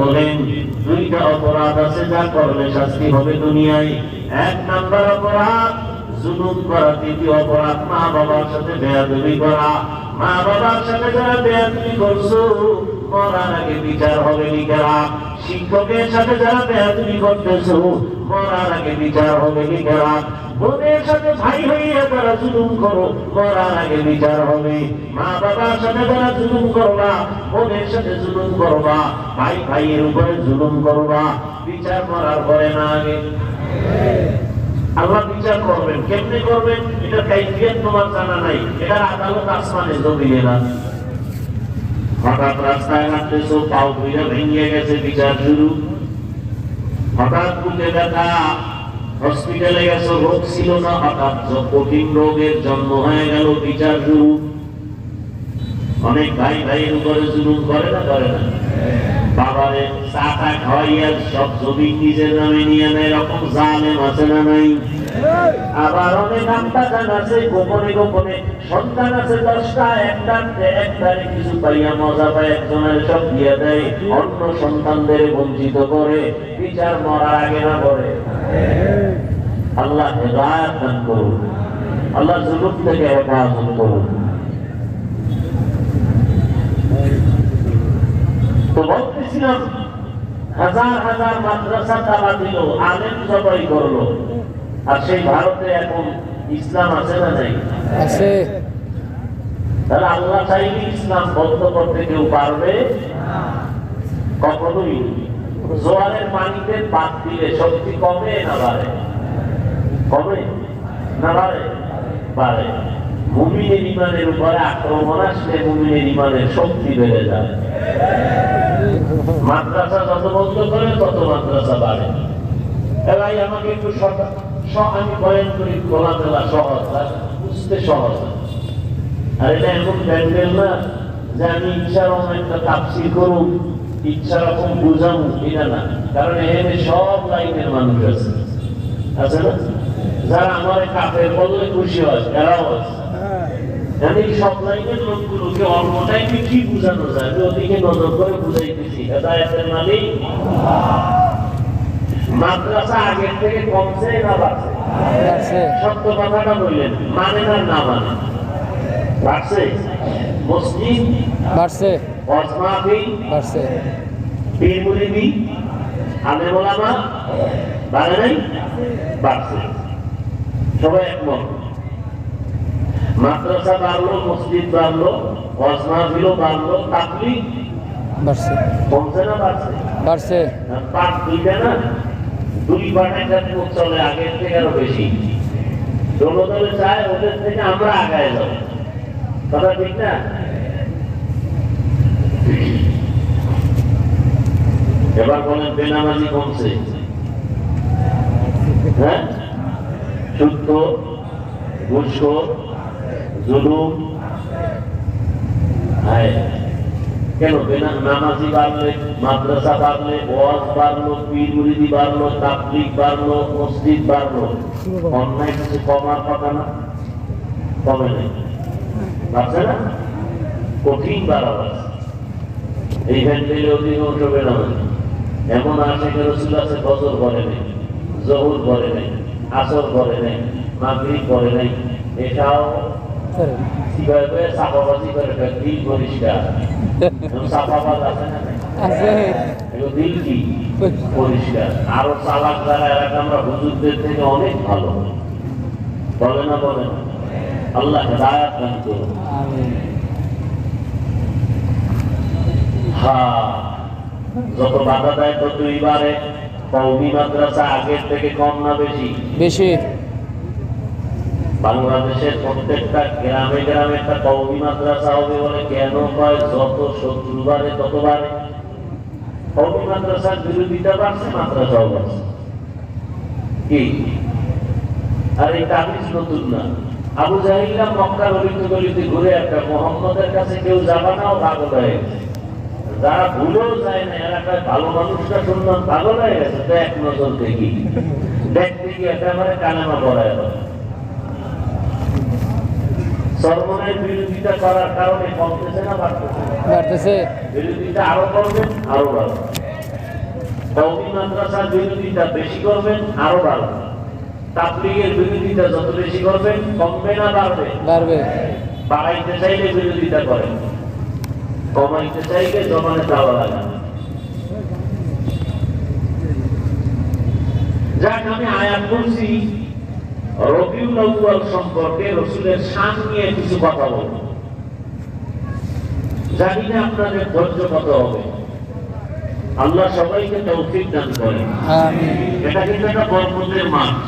বলেন, দুইটা অপরাধ আছে, যা করলে হবে দুনিয়ায়। এক নাম্বার অপরাধ, জুলুম করা। দ্বিতীয় অপরাধ মা বাবার সাথে বেয়াদবি করা। মা বাবার সাথে যারা বেয়াদবি করছ মরার আগে বিচার হবে লিখেরা। শিক্ষকের সাথে যারা বেয়াদবি করতেছো মরার আগে বিচার হবে লিখেরা। বোনের সাথে ভাই হইয়া যারা জুলুম করো মরার আগে বিচার হবে। মা বাবার সাথে যারা জুলুম করবা বোনের সাথে জুলুম করবা ভাই ভাইয়ের উপরে জুলুম করবা বিচার মরার পরে না আগে। আল্লাহ বিচার করবেন। কেমনে করবেন? এটা কাইফিয়ত তোমার জানা নাই। এটার আদালত আসমানে জমিনে না। হঠাৎ রাস্তায় হাঁটতেছো পাও ধুইয়া ভেঙে গেছে, বিচার শুরু। হঠাৎ বুকে ব্যথা হসপিটালে গেছো, রোগ ছিল না, হঠাৎ কঠিন রোগের জন্ম হয়ে গেল, বিচার শুরু। অনেক ভাই ভাইয়ের উপরে জুলুম করে না করে না? বাবারে সব জমি নিজের নামে নিয়ে নেয়, এরকম জালেম আছে না নাই? আবার অনেক আত্মাকান আছে, গোপনে গোপনে। সন্তান আছে দশটা একটা একটারে কিছু পাইয়া মজা পায়, একজনের সব দিয়ে দেয়, অন্য সন্তানদের বঞ্চিত করে, বিচার মরার আগে না করে। আল্লাহ হেদায়ত দান করুন। আল্লাহ জুলুম থেকে হেফাজত করুন। তো বলতেছিলাম হাজার হাজার মাদ্রাসা তালা দিল আলেম সবাই করল। আর সেই ভারতে এখন ইসলাম আছে না নাই? আছে। তাহলে আল্লাহ চাইলে ইসলাম বন্ধ করতে কেউ পারবে? কখনোই। জোয়ারের পানিতে বাদ দিলে শক্তি কমে না বাড়ে? কমে না বাড়ে? বাড়ে। মুমিনের ইমানের উপরে আক্রমণ আসলে মুমিনের ইমানের শক্তি বেড়ে যায়। মাদ্রাসা যত বন্ধ করে, তত মাদ্রাসা বাড়ে। এ ভাই আমাকে একটু আমি বয়ান করি খোলা মেলা সহজ বুঝতে সহজ। আর এটা এমন ব্যান্ডেল না যে আমি ইচ্ছা রকম একটা তাপসি করুক ইচ্ছা রকম বুঝাবো এটা না। কারণ এখানে সব লাইনের মানুষ আছে। আছে না? যারা আমার কাপের বদলে খুশি হয়, এরাও আছে। জানি সব লাইনের লোকগুলোকে অল্প টাইমে কি বুঝানো যায়। আমি ওদিকে নজর করে বুঝাইতেছি হেদায়তের মালিক। মাদ্রাসা আগের থেকে কমছে না বাড়ছে? সত্য কথাটা বললেন মানে না না মানে? বাড়ছে? মসজিদ? বাড়ছে। অজমাফি বাড়ছে। পীর মুরিদি আলেম ওলামা বাড়ে নাই? বাড়ছে। সবাই একমত। মাদ্রাসা বাড়লো মসজিদ বাড়লো অজমাফিলও বাড়লো তাবলিগ বাড়ছে। কমছে না বাড়ছে? বাড়ছে। পাঁচ দুইটা না? দুই যাতে চলে? আগের থেকে আরও বেশি। দলে চায় ওদের থেকে আমরা আগায় যাব। কথা ঠিক না? এবার বলেন বেনামাজি কমছে। হ্যাঁ? শুদ্ধ ঘুষ জুলুম হ্যাঁ। কেন? নামাজি বাড়লে, মাদ্রাসা বাড়লে, ওয়াজ বাড়লো বাড়লো, তাবলিগ বাড়লো, মসজিদ বাড়লো। অন্যায় কিছু কমার কথা না? কমে নেই। না? কঠিন বাড়ছে। এই অধিকাংশ এমন আসে রসুল আছে বছর করে নেই, জহুর করে নেই, আসর করে নেই, মাগরিব করে নেই। এটাও করে। কীভাবে করে? দিল পরিষ্কার। এবং আছে না আছে। দিল কি? পরিষ্কার। আরও চালাক যারা এলাকা আমরা হুজুরদের থেকে অনেক ভালো। বলে না বলে না? আল্লাহ হেদায়াত দান করুন। হ্যাঁ যত বাধা দেয় কৌমি মাদ্রাসা আগের থেকে কম না বেশি? বেশি। বাংলাদেশের প্রত্যেকটা গ্রামে গ্রামে একটা কৌমি মাদ্রাসা হবে বলে কেন কয়? যত শত্রু বাড়ে, তত বাড়ে। কৌমি মাদ্রাসার বিরোধিতা বাড়ছে, মাদ্রাসাও বাড়ছে। কি? আর এই তাবিজ নতুন না। আবু জাহিল্লা মক্কার অলিতে গলিতে ঘুরে একটা মোহাম্মদের কাছে কেউ যাবা না, ও পাগল হয়ে যারা ভুলেও যায় না, এলাকায় ভালো মানুষটা শুনলাম পাগল হয়ে গেছে। তো এক নজর দেখি। দেখতে গিয়ে একেবারে কালেমা পড়ায় সর্বনের বিরোধিতা করার কারণে কমতেছে না বাড়তেছে? বিরোধিতা আরও করবেন আরও বাড়বে। কৌমি মাদ্রাসার বিরোধিতা বেশি করবেন আরও বাড়বে। তাবলিগের বিরোধিতা যত বেশি করবেন কমবে না বাড়বে? বাড়বে। বাড়াইতে চাইলে বিরোধিতা করেন। কমাইতে চাইলে জমানে দেওয়া লাগান যাক আমি আয়াত বলছি রবিউল সম্পর্কে রসুলের শান নিয়ে কিছু কথা বলব। জানি না আপনাদের ধৈর্য কত হবে। আল্লাহ সবাইকে তৌফিক দান করেন। এটা কিন্তু একটা বরকতের মাস